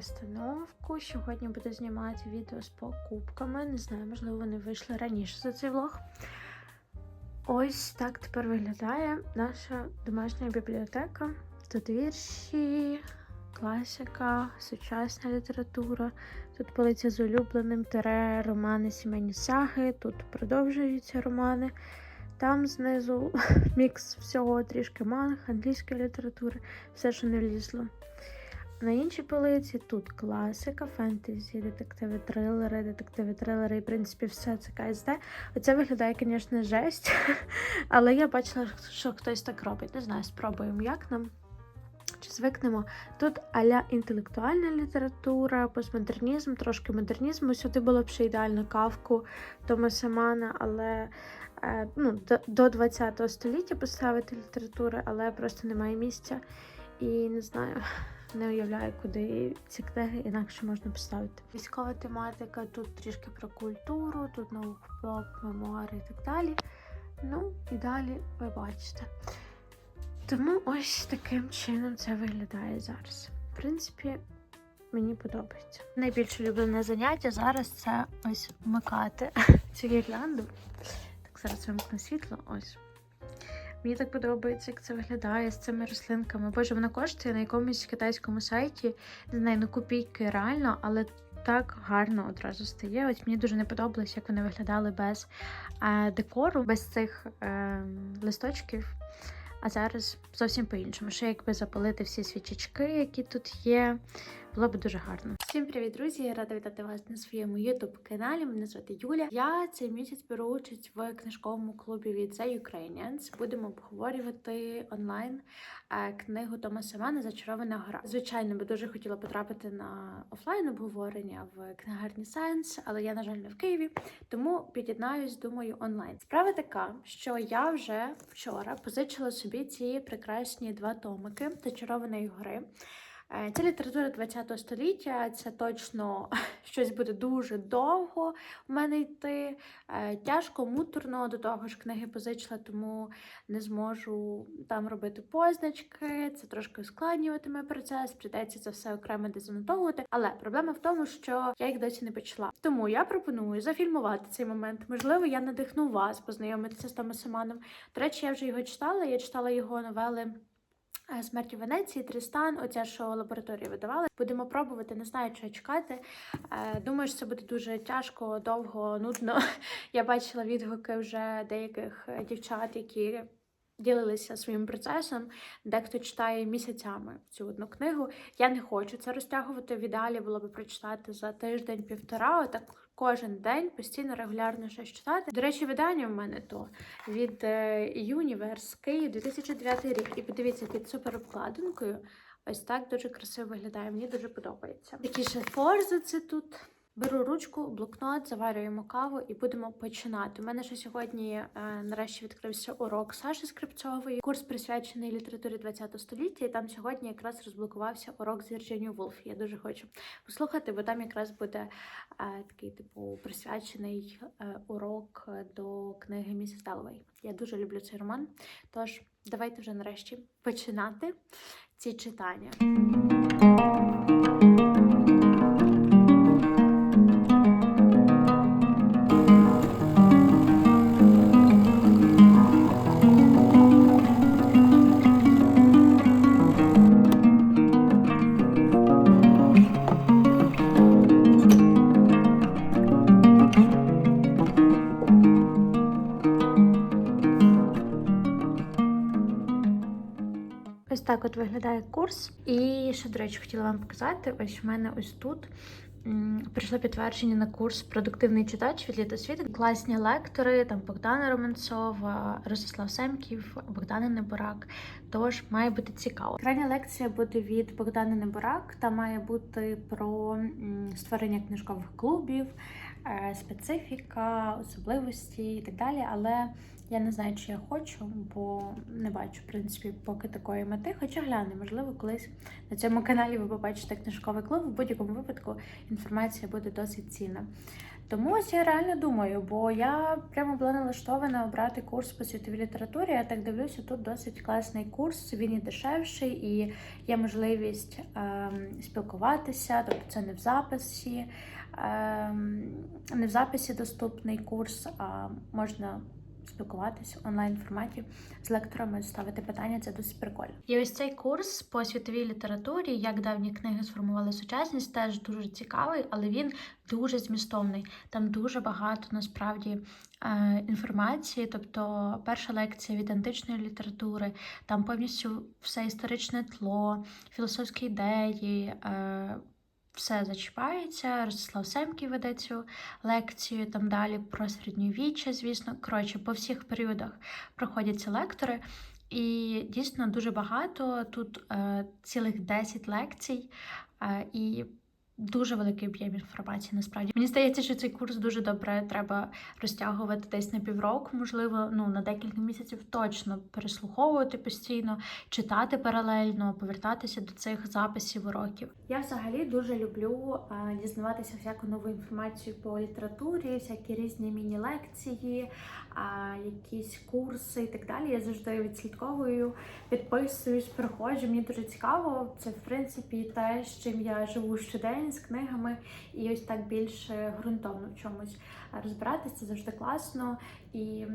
Перестановку. Сьогодні буду знімати відео з покупками. Не знаю, можливо, вони вийшли раніше за цей влог. Ось так тепер виглядає наша домашня бібліотека. Тут вірші, класика, сучасна література. Тут полиця з улюбленим тере, романи, сімейні саги. Тут продовжуються романи. Там знизу мікс всього трішки манг, англійської літератури, все, що не влізло. На іншій полиці тут класика, фентезі, детективи, трилери, детективи, трилери, і в принципі все це КСД. Оце виглядає, звісно, жесть. Але я бачила, що хтось так робить. Не знаю, спробуємо, як нам. Чи звикнемо? Тут аля інтелектуальна література, постмодернізм, трошки модернізму. Сюди було б ще ідеально кавку Томаса Мана, але е, ну, до, до 20 століття поставити літератури, але просто немає місця. І не знаю, не уявляю, куди ці книги інакше можна поставити. Військова тематика, тут трішки про культуру, тут наук, поп, мемуари і так далі. Ну і далі ви бачите. Тому ось таким чином це виглядає зараз. В принципі, мені подобається. Найбільш улюблене заняття зараз це ось вмикати цю гірлянду. Так, зараз вимкну світло. Ось. Мені так подобається, як це виглядає з цими рослинками. Боже, вона коштує на якомусь китайському сайті, не знаю, ну копійки реально, але так гарно одразу стає. Ось мені дуже не подобалось, як вони виглядали без е, декору, без цих е, листочків. А зараз зовсім по-іншому. Ще якби запалити всі свічечки, які тут є, було б дуже гарно. Всім привіт, друзі! Я рада вітати вас на своєму youtube каналі. Мене звати Юля. Я цей місяць беру участь в книжковому клубі від The Ukrainians. Будемо обговорювати онлайн е, книгу Томаса Мана Зачарована гора. Звичайно, би дуже хотіла потрапити на офлайн обговорення в книгарні Science, але я, на жаль, не в Києві, тому під'єднаюсь, думаю, онлайн. Справа така, що я вже вчора позичила собі ці прекрасні два томики Зачарованої гори. Це література ХХ століття, це точно щось буде дуже довго в мене йти. Е, Тяжко, муторно до того ж книги позичила, тому не зможу там робити позначки. Це трошки ускладнюватиме процес, прийдеться це все окремо дезанотовувати. Але проблема в тому, що я їх досі не почала. Тому я пропоную зафільмувати цей момент. Можливо, я надихну вас познайомитися з Томасом Маном. До речі, я вже його читала. Я читала його новели. Смерть у Венеції, Трістан, оця що лабораторія видавала. Будемо пробувати, не знаю, чого чекати. Е, Думаю, що це буде дуже тяжко, довго, нудно. Я бачила відгуки вже деяких е, дівчат, які ділилися своїм процесом. Дехто читає місяцями цю одну книгу. Я не хочу це розтягувати. В ідеалі було би прочитати за тиждень-півтора. Отак кожен день постійно регулярно щось читати. До речі, видання в мене то від Юніверс Київ 2009 рік. І подивіться під суперобкладинкою. Ось так дуже красиво виглядає. Мені дуже подобається. Такі ще форзи це тут. Беру ручку, блокнот, заварюємо каву і будемо починати. У мене ще сьогодні е, нарешті відкрився урок Саші Скрипцової. Курс присвячений літературі ХХ століття. І там сьогодні якраз розблокувався урок з Вірджинію Вулф. Я дуже хочу послухати, бо там якраз буде е, такий типу присвячений е, урок до книги Місіс Далвей. Я дуже люблю цей роман. Тож давайте вже нарешті починати ці читання. Так от виглядає курс. І що, до речі, хотіла вам показати. Ось у мене ось тут прийшло підтвердження на курс Продуктивний читач від літосвіти. Класні лектори, там Богдана Романцова, Ростислав Семків, Богдана Неборак. Тож має бути цікаво. Крайня лекція буде від Богдана Неборак. Та має бути про створення книжкових клубів, е, специфіка, особливості і так далі. Але я не знаю, чи я хочу, бо не бачу, в принципі, поки такої мети. Хоча гляну, можливо, колись на цьому каналі ви побачите книжковий клуб. В будь-якому випадку інформація буде досить цінна. Тому ось я реально думаю, бо я прямо була налаштована обрати курс по світовій літературі. Я так дивлюся, тут досить класний курс, він і дешевший, і є можливість ем, спілкуватися, тобто це не в записі, ем, не в записі доступний курс, а можна спілкуватися в онлайн форматі з лекторами, ставити питання. Це досить прикольно. І ось цей курс по світовій літературі, як давні книги сформували сучасність, теж дуже цікавий, але він дуже змістовний. Там дуже багато насправді е, інформації. Тобто, перша лекція від античної літератури, там повністю все історичне тло, філософські ідеї. Все зачіпається. Ростислав Семків веде цю лекцію, там далі про середньовіччя, звісно. Коротше, по всіх періодах проходяться лектори. І дійсно дуже багато. Тут е, цілих 10 лекцій, е, і дуже великий об'єм інформації. Насправді мені здається, що цей курс дуже добре треба розтягувати десь на півроку, можливо, ну на декілька місяців точно переслуховувати постійно, читати паралельно, повертатися до цих записів уроків. Я взагалі дуже люблю а, дізнаватися всяку нову інформацію по літературі, всякі різні міні-лекції, а, якісь курси і так далі. Я завжди відслідковую, підписуюсь, проходжу. Мені дуже цікаво. Це в принципі те, з чим я живу щодень з книгами, і ось так більш ґрунтовно в чомусь розбиратися. Це завжди класно. І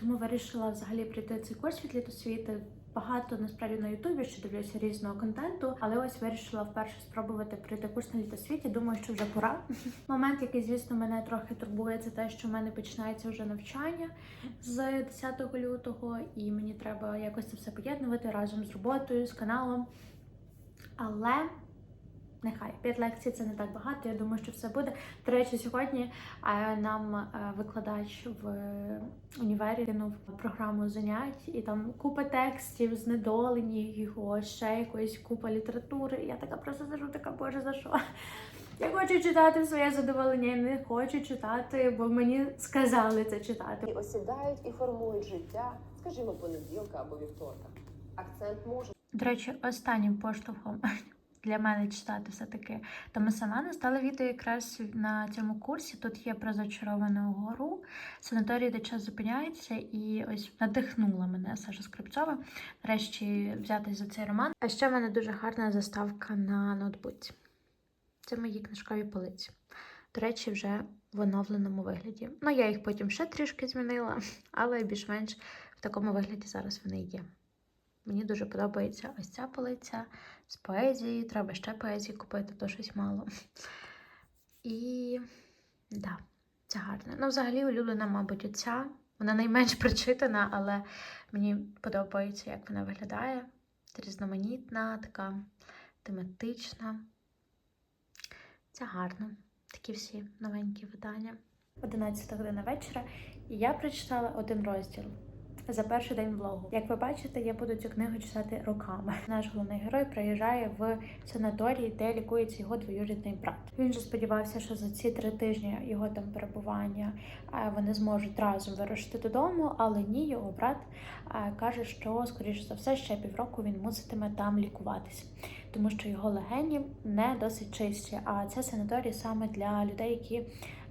тому вирішила взагалі прийти цей курс від літосвіти. Багато насправді на Ютубі що дивлюся різного контенту, але ось вирішила вперше спробувати пройти курс на літосвіті. Думаю, що вже пора. Момент, який, звісно, мене трохи турбує, це те, що в мене починається вже навчання з 10 лютого, і мені треба якось це все поєднувати разом з роботою, з каналом. Але нехай п'ять лекцій це не так багато. Я думаю, що все буде. До речі, сьогодні е, нам е, викладач в універі кинув програму занять, і там купа текстів, знедолені його, ще якоїсь купа літератури. І я така просто сижу, така боже, за що? Я хочу читати в своє задоволення, я не хочу читати, бо мені сказали це читати. І осідають і формують життя, скажімо, понеділка або вівторка. Акцент може До речі, останнім поштовхом для мене читати все-таки Томаса стало відео якраз на цьому курсі. Тут є про зачаровану гору, санаторій, де час зупиняється, і ось надихнула мене Саша Скрипцова нарешті взятись за цей роман. А ще в мене дуже гарна заставка на ноутбуці. Це мої книжкові полиці. До речі, вже в оновленому вигляді. Ну, я їх потім ще трішки змінила, але більш-менш в такому вигляді зараз вони є. Мені дуже подобається ось ця полиця з поезії. Треба ще поезії купити, то щось мало. І да, це гарно. Ну, взагалі, улюблена, мабуть, оця. Вона найменш прочитана, але мені подобається, як вона виглядає. Різноманітна, така тематична. Це гарно. Такі всі новенькі видання. 11 година вечора, і я прочитала один розділ за перший день влогу. Як ви бачите, я буду цю книгу читати роками. Наш головний герой приїжджає в санаторій, де лікується його двоюрідний брат. Він же сподівався, що за ці три тижні його там перебування е, вони зможуть разом вирушити додому, але ні, його брат е, каже, що скоріше за все ще півроку він муситиме там лікуватися, тому що його легені не досить чисті. А це санаторій саме для людей, які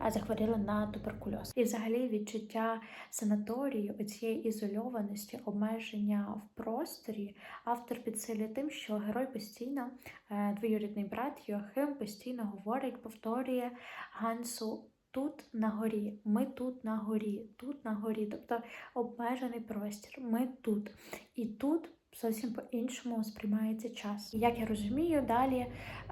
захворіли на туберкульоз. І взагалі відчуття санаторію, оцієї ізольованості, обмеження в просторі, автор підсилює тим, що герой постійно, е, двоюрідний брат Йоахим постійно говорить, повторює Гансу. Тут на горі, ми тут на горі, тут на горі, тобто обмежений простір, ми тут. І тут зовсім по-іншому сприймається час. Як я розумію, далі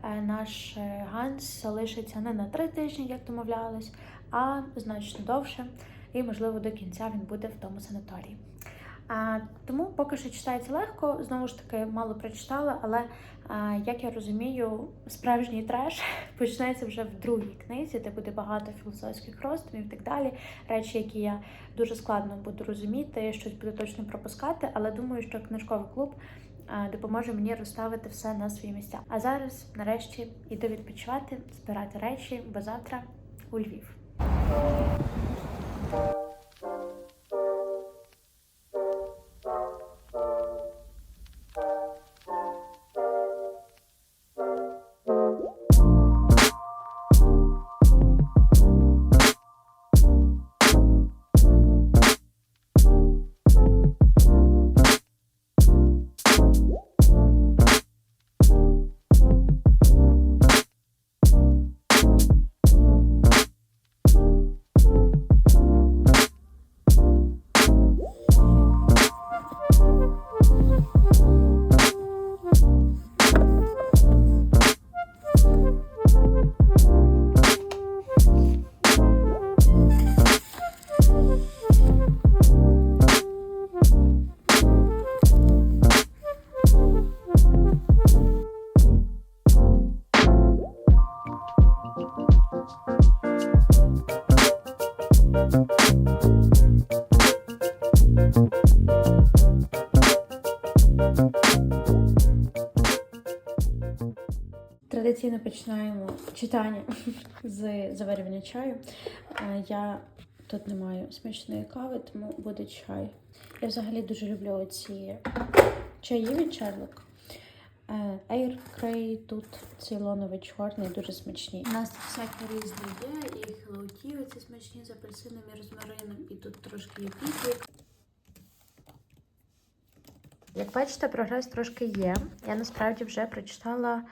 е, наш е, Ганс залишиться не на три тижні, як домовлялись, а значно довше, і, можливо, до кінця він буде в тому санаторії. Тому поки що читається легко, знову ж таки, мало прочитала, але як я розумію, справжній треш почнеться вже в другій книзі, де буде багато філософських роздумів і так далі. Речі, які я дуже складно буду розуміти, щось буду точно пропускати, але думаю, що книжковий клуб допоможе мені розставити все на свої місця. А зараз, нарешті, йду відпочивати, збирати речі, бо завтра у Львів. Читання з заварювання чаю. Е, Я тут не маю смачної кави, тому буде чай. Я взагалі дуже люблю ці чаї від Чарлок. Е, Air Grey тут цейлоновий чорний, дуже смачні. У нас тут всякі різні є, і хеллоуті, ці смачні з апельсином і розмарином, і тут трошки є піки. Як бачите, прогрес трошки є. Я насправді вже прочитала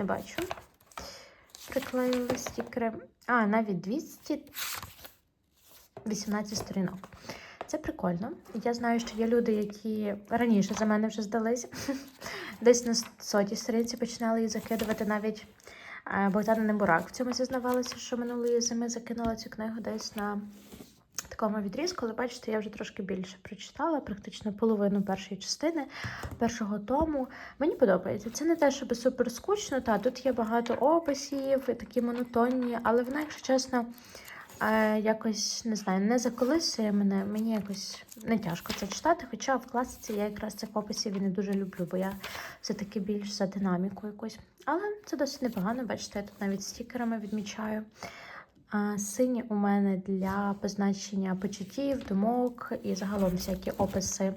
Не бачу. Приклеїли стікери. А, навіть 218 сторінок. Це прикольно. Я знаю, що є люди, які раніше за мене вже здались. Десь на сотій сторінці починали її закидувати навіть е, Богдана Небурак. В цьому зізнавалася, що минулої зими закинула цю книгу десь на такому відрізку, але бачите, я вже трошки більше прочитала, практично половину першої частини першого тому. Мені подобається. Це не те, щоб супер скучно. Та тут є багато описів, такі монотонні, але вона, якщо чесно, е, якось не знаю, не заколисує мене. Мені якось не тяжко це читати. Хоча в класиці я якраз цих описів і не дуже люблю, бо я все-таки більш за динаміку якусь. Але це досить непогано. Бачите, я тут навіть стікерами відмічаю. Сині у мене для позначення почуттів, думок і загалом всякі описи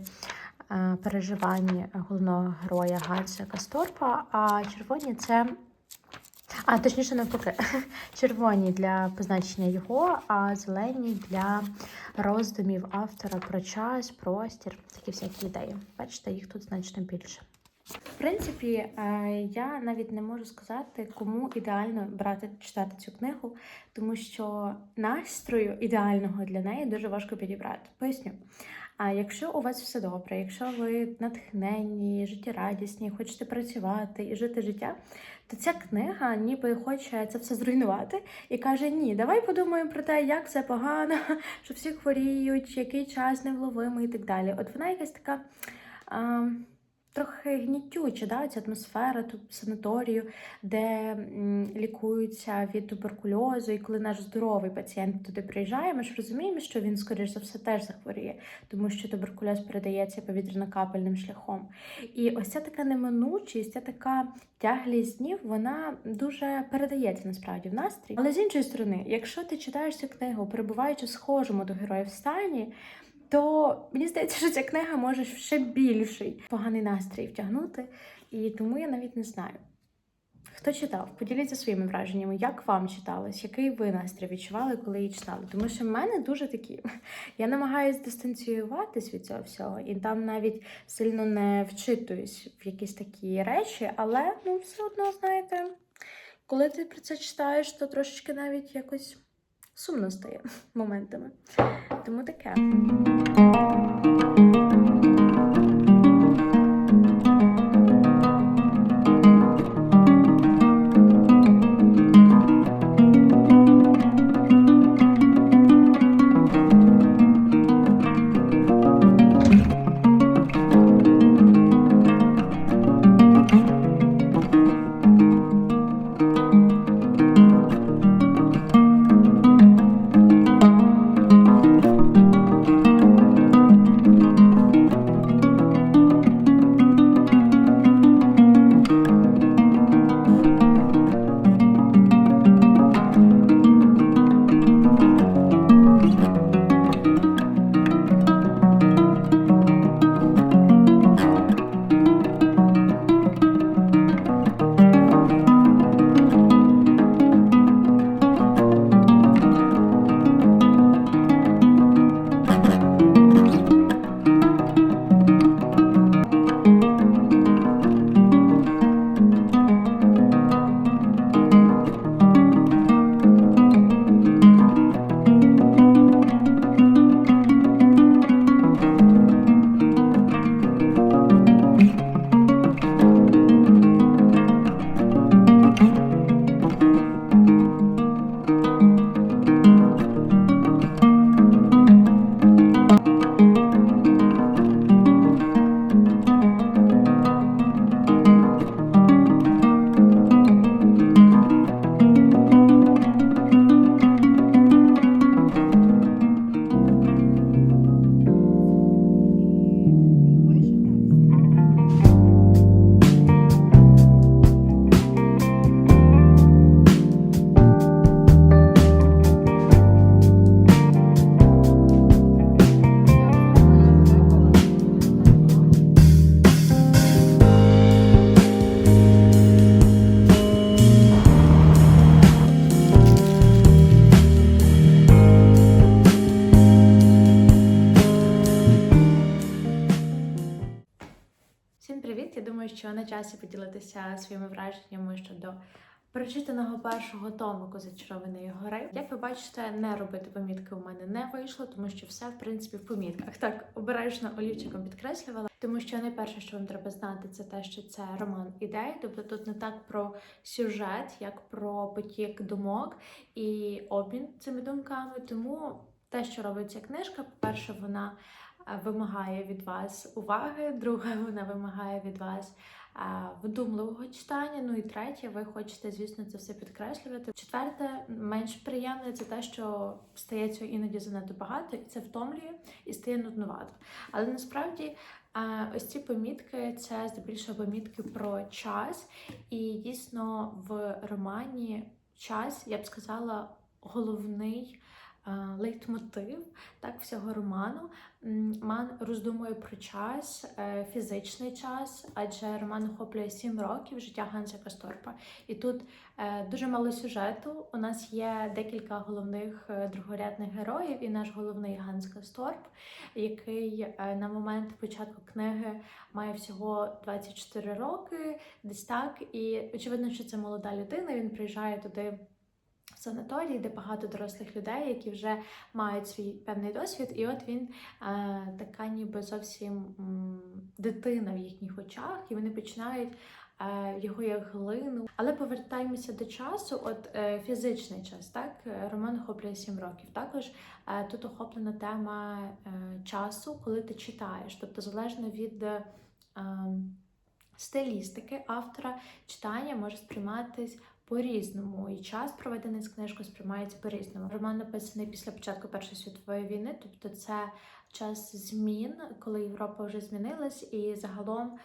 е, переживань головного героя Ганса Касторпа. А червоні це. А, точніше, навпаки, червоні для позначення його, а зелені для роздумів автора про час, простір, такі всякі ідеї. Бачите, їх тут значно більше. В принципі, е, я навіть не можу сказати, кому ідеально брати читати цю книгу, тому що настрою ідеального для неї дуже важко підібрати. Поясню. А якщо у вас все добре, якщо ви натхненні, життєрадісні, хочете працювати і жити життя, то ця книга ніби хоче це все зруйнувати і каже: Ні, давай подумаємо про те, як все погано, що всі хворіють, який час невловимий і так далі. От вона якась така. А, трохи гнітюча, да, ця атмосфера тут санаторію, де лікуються від туберкульозу, і коли наш здоровий пацієнт туди приїжджає, ми ж розуміємо, що він, скоріш за все, теж захворіє, тому що туберкульоз передається повітряно-капельним шляхом. І ось ця така неминучість, ця така тяглість днів, вона дуже передається насправді в настрій. Але з іншої сторони, якщо ти читаєш цю книгу, перебуваючи схожому до героїв стані, то мені здається, що ця книга може ще більший поганий настрій втягнути, і тому я навіть не знаю. Хто читав? Поділіться своїми враженнями, як вам читалось, який ви настрій відчували, коли її читали? Тому що в мене дуже такі. Я намагаюся дистанціюватись від цього всього, і там навіть сильно не вчитуюсь в якісь такі речі, але ну, все одно, знаєте, коли ти про це читаєш, то трошечки навіть якось сумно стає моментами. Тому таке. Думаю, що на часі поділитися своїми враженнями щодо прочитаного першого томику зачарованої гори. Як ви бачите, не робити помітки у мене не вийшло, тому що все в принципі в помітках. Так обережно олівчиком підкреслювала, тому що найперше, що вам треба знати, це те, що це роман ідей. Тобто тут не так про сюжет, як про потік думок і обмін цими думками. Тому те, що робить ця книжка, по-перше, вона вимагає від вас уваги, друге, вона вимагає від вас е, вдумливого читання. Ну і третє, ви хочете, звісно, це все підкреслювати. Четверте, менш приємне, це те, що стає цього іноді занадто багато, і це втомлює і стає нуднувато. Але насправді. е, Ось ці помітки це здебільшого помітки про час, і дійсно в романі час, я б сказала, головний е, лейтмотив так всього роману. Ман роздумує про час, е, фізичний час, адже роман охоплює сім років життя Ганса Касторпа. І тут е, дуже мало сюжету. У нас є декілька головних е, другорядних героїв, і наш головний Ганс Касторп, який е, на момент початку книги має всього 24 роки, десь так. І очевидно, що це молода людина. Він приїжджає туди. В Санаторій, де багато дорослих людей, які вже мають свій певний досвід, і от він е, така, ніби зовсім дитина в їхніх очах, і вони починають е, його як глину. Але повертаємося до часу. От е, фізичний час, так Е, роман охоплює 7 років. Також тут охоплена тема часу, коли ти читаєш, тобто залежно від. Ем, Стилістики автора читання може сприйматись по-різному, і час, проведений з книжкою, сприймається по-різному. Роман написаний після початку Першої світової війни, тобто це час змін, коли Європа вже змінилась, і загалом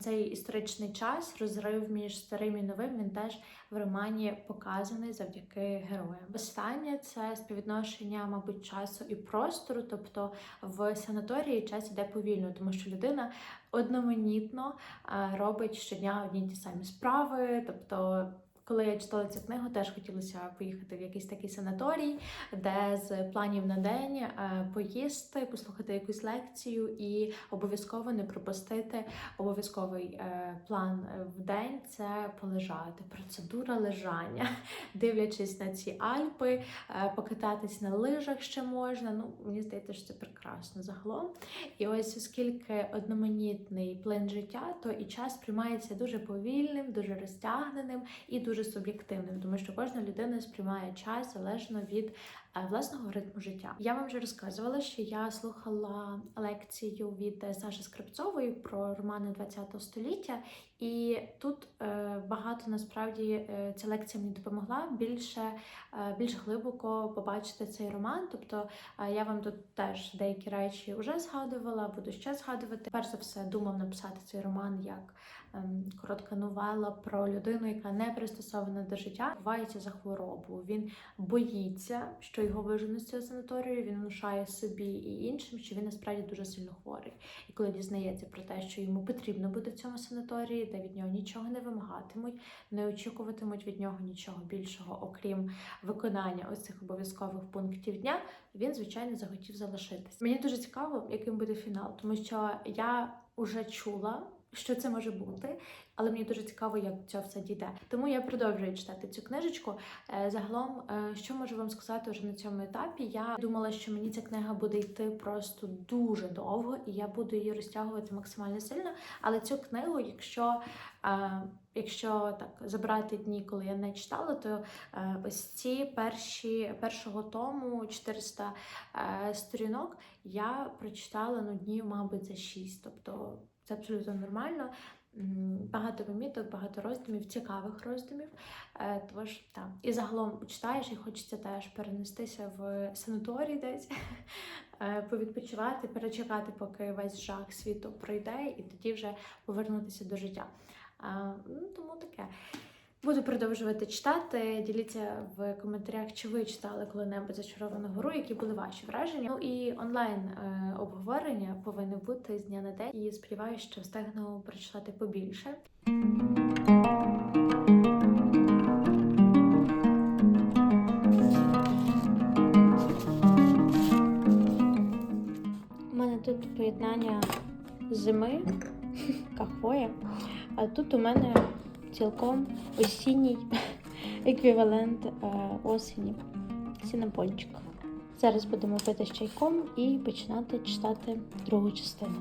цей історичний час, розрив між старим і новим, він теж в романі показаний завдяки героям. Останнє це співвідношення, мабуть, часу і простору, тобто в санаторії час іде повільно, тому що людина одноманітно е, робить щодня одні ті самі справи. Тобто, коли я читала цю книгу, теж хотілося поїхати в якийсь такий санаторій, де з планів на день е, поїсти, послухати якусь лекцію і обов'язково не пропустити обов'язковий е, план в день це полежати. Процедура лежання, дивлячись на ці Альпи, е, покататись на лижах ще можна. Ну, мені здається, що це прекрасно загалом. І ось оскільки одноманітний плин життя, то і час сприймається дуже повільним, дуже розтягненим і дуже суб'єктивним, тому що кожна людина сприймає час залежно від е, власного ритму життя. Я вам вже розказувала, що я слухала лекцію від е, Саші Скрипцової про романи ХХ століття, і тут е, багато насправді е, ця лекція мені допомогла більше, е, більш глибоко побачити цей роман. Тобто я вам тут теж деякі речі вже згадувала, буду ще згадувати. Перш за все, думав написати цей роман як ем, коротка новела про людину, яка не пристосована до життя, ховається за хворобу. Він боїться, що його виженуть з цього санаторію. Він внушає собі і іншим, що він насправді дуже сильно хворий. І коли дізнається про те, що йому потрібно бути в цьому санаторії, де від нього нічого не вимагатимуть, не очікуватимуть від нього нічого більшого, окрім виконання ось цих обов'язкових пунктів дня, він звичайно захотів залишитись. Мені дуже цікаво, яким буде фінал, тому що я вже чула. Що це може бути, але мені дуже цікаво, як цього все дійде. Тому я продовжую читати цю книжечку. Е, Загалом, е, що можу вам сказати вже на цьому етапі? Я думала, що мені ця книга буде йти просто дуже довго, і я буду її розтягувати максимально сильно. Але цю книгу, якщо е, якщо так забрати дні, коли я не читала, то ось ці перші першого тому 400 е, сторінок я прочитала ну днів, мабуть, за 6. Тобто це абсолютно нормально. Багато поміток, багато роздумів, цікавих роздумів. Е, Тож так. І загалом читаєш і хочеться теж перенестися в санаторій десь, е, повідпочивати, перечекати, поки весь жах світу пройде, і тоді вже повернутися до життя. Ну, тому таке. Буду продовжувати читати. Діліться в коментарях, чи ви читали коли-небудь зачаровану гору, які були ваші враження. Ну і онлайн е, обговорення повинні бути з дня на день. І сподіваюся, що встигну прочитати побільше. У мене тут поєднання зими кахвоє. А тут у мене цілком осінній еквівалент е, осені. Сінапончик. Зараз будемо пити з чайком і починати читати другу частину.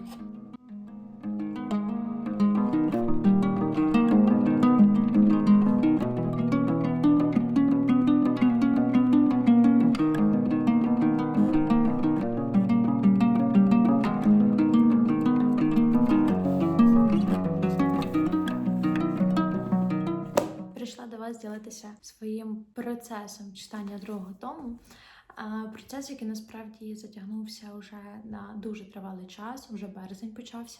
Процесом читання другого тому. Процес, який насправді затягнувся вже на дуже тривалий час, вже березень почався.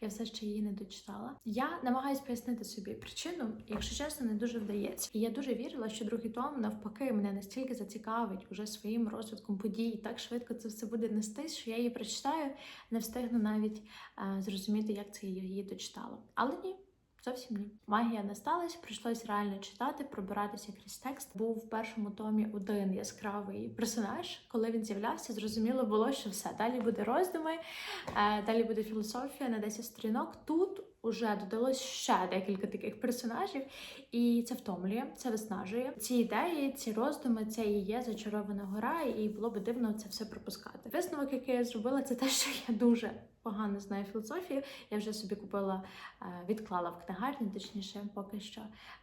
Я все ще її не дочитала. Я намагаюся пояснити собі причину, якщо чесно, не дуже вдається. І я дуже вірила, що другий том навпаки мене настільки зацікавить уже своїм розвитком подій. Так швидко це все буде нестись, що я її прочитаю, не встигну навіть а, зрозуміти, як це я її дочитала. Але ні. Зовсім ні. Магія не сталася, прийшлось реально читати, пробиратися крізь текст. Був в першому томі один яскравий персонаж. Коли він з'являвся, зрозуміло було, що все. Далі буде роздуми, е, далі буде філософія на 10 сторінок. Тут уже додалось ще декілька таких персонажів, і це втомлює, це виснажує. Ці ідеї, ці роздуми, це і є зачарована гора, і було би дивно це все пропускати. Висновок, який я зробила, це те, що я дуже погано знаю філософію. Я вже собі купила, е, відклала в книгарні, точніше, поки що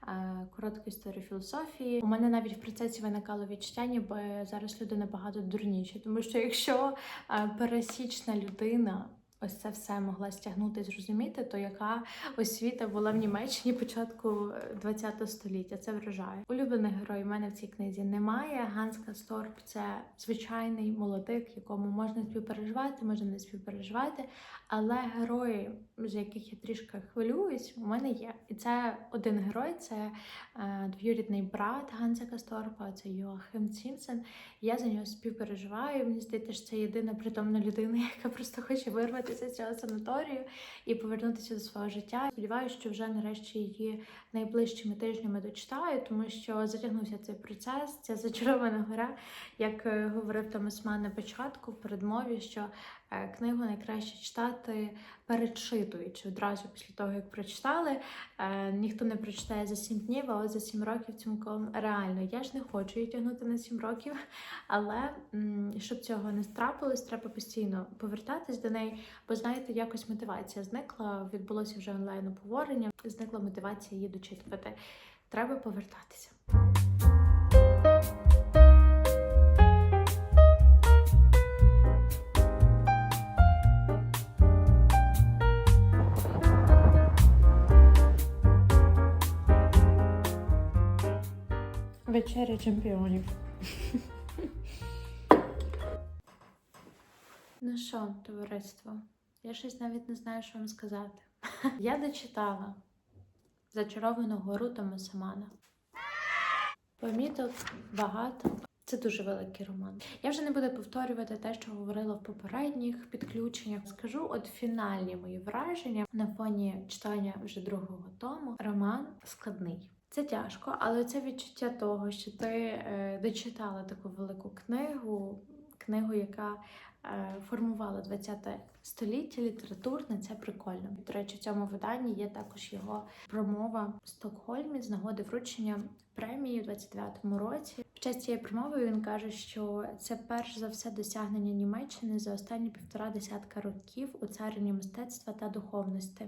е, коротку історію філософії. У мене навіть в процесі виникало відчуття, ніби зараз люди набагато дурніші, тому що якщо е, пересічна людина. Ось це все могла стягнути зрозуміти, то яка освіта була в Німеччині початку ХХ століття. Це вражає. Улюблених героїв в мене в цій книзі немає. Ганс Касторп це звичайний молодик, якому можна співпереживати, можна не співпереживати. Але герої, з яких я трішки хвилююсь, у мене є. І це один герой, це е, двоюрідний брат Ганса Касторпа, це Йоахим Цімсен. Я за нього співпереживаю. Мені здається, що це єдина притомна людина, яка просто хоче вирватися з цього санаторію і повернутися до свого життя. Сподіваюся, що вже нарешті її найближчими тижнями дочитаю, тому що затягнувся цей процес, ця зачарована гора, як е, говорив Томас Ман на початку в передмові, що книгу найкраще читати перечитуючи одразу після того, як прочитали. Е, ніхто не прочитає за 7 днів, а от за 7 років цілком реально. Я ж не хочу її тягнути на 7 років, але щоб цього не трапилось, треба постійно повертатись до неї, бо знаєте, якось мотивація зникла, відбулося вже онлайн обговорення, зникла мотивація її дочитувати. Треба повертатися. Вечеря чемпіонів. Ну що, товариство? Я щось навіть не знаю, що вам сказати. Я дочитала зачаровану гору Томаса Мана. Поміток багато. Це дуже великий роман. Я вже не буду повторювати те, що говорила в попередніх підключеннях. Скажу от фінальні мої враження на фоні читання вже другого тому. Роман складний. Це тяжко, але це відчуття того, що ти е, дочитала таку велику книгу, книгу, яка е, формувала ХХ століття, літературне, це прикольно. До речі, в цьому виданні є також його промова в Стокгольмі з нагоди вручення премії у 29-му році. Під час цієї промови він каже, що це перш за все досягнення Німеччини за останні півтора десятка років у царині мистецтва та духовності.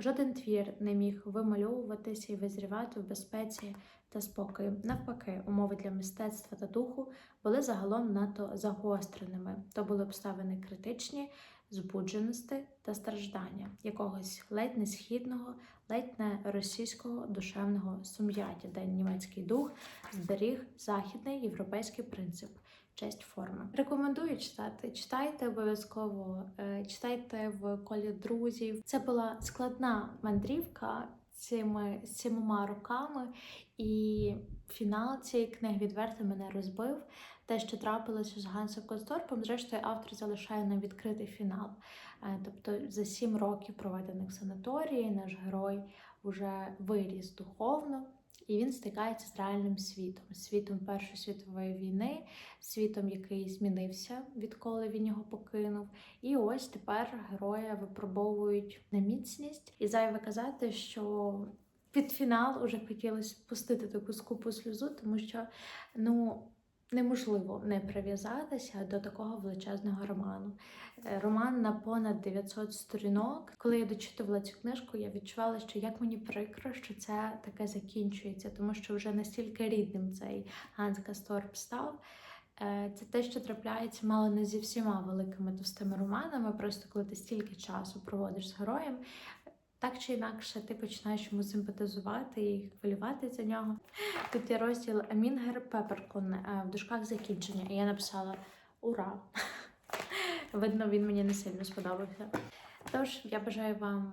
Жоден твір не міг вимальовуватися і визрівати в безпеці та спокої. Навпаки, умови для мистецтва та духу були загалом надто загостреними. То були обставини критичні, збудженості та страждання, якогось ледь не східного, ледь не російського душевного сум'яття, де німецький дух зберіг західний європейський принцип. Честь форми. Рекомендую читати. Читайте обов'язково, е, читайте в колі друзів. Це була складна мандрівка цими сімома роками, і фінал цієї книги відверто мене розбив. Те, що трапилося з Гансом Косторпом, зрештою, автор залишає нам відкритий фінал. Е, Тобто, за сім років проведених санаторії, наш герой вже виріс духовно, І він стикається з реальним світом, світом Першої світової війни, світом, який змінився, відколи він його покинув. І ось тепер героя випробовують на міцність. І зайве казати, що під фінал уже хотілося пустити таку скупу сльозу, тому що ну. Неможливо не прив'язатися до такого величезного роману. Е, Роман на понад 900 сторінок. Коли я дочитувала цю книжку, я відчувала, що як мені прикро, що це таке закінчується, тому що вже настільки рідним цей Ганс Касторп став. Е, Це те, що трапляється мало не зі всіма великими товстими романами. Просто коли ти стільки часу проводиш з героєм, так чи інакше ти починаєш йому симпатизувати і хвилювати за нього. Тут є розділ Амінгер Пеперкон е, в дужках закінчення, і я написала Ура! Видно, він мені не сильно сподобався. Тож я бажаю вам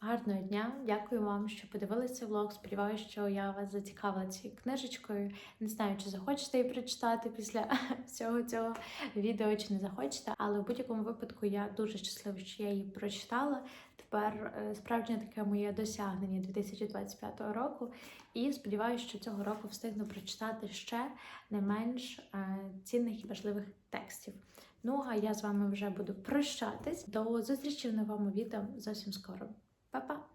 гарного дня. Дякую вам, що подивилися влог. Сподіваюся, що я вас зацікавила цією книжечкою. Не знаю, чи захочете її прочитати після всього цього відео, чи не захочете. Але в будь-якому випадку я дуже щаслива, що я її прочитала. Тепер е, справжнє таке моє досягнення 2025 року. І сподіваюся, що цього року встигну прочитати ще не менш е, цінних і важливих текстів. Ну а я з вами вже буду прощатись. До зустрічі в новому відео зовсім скоро. 爸爸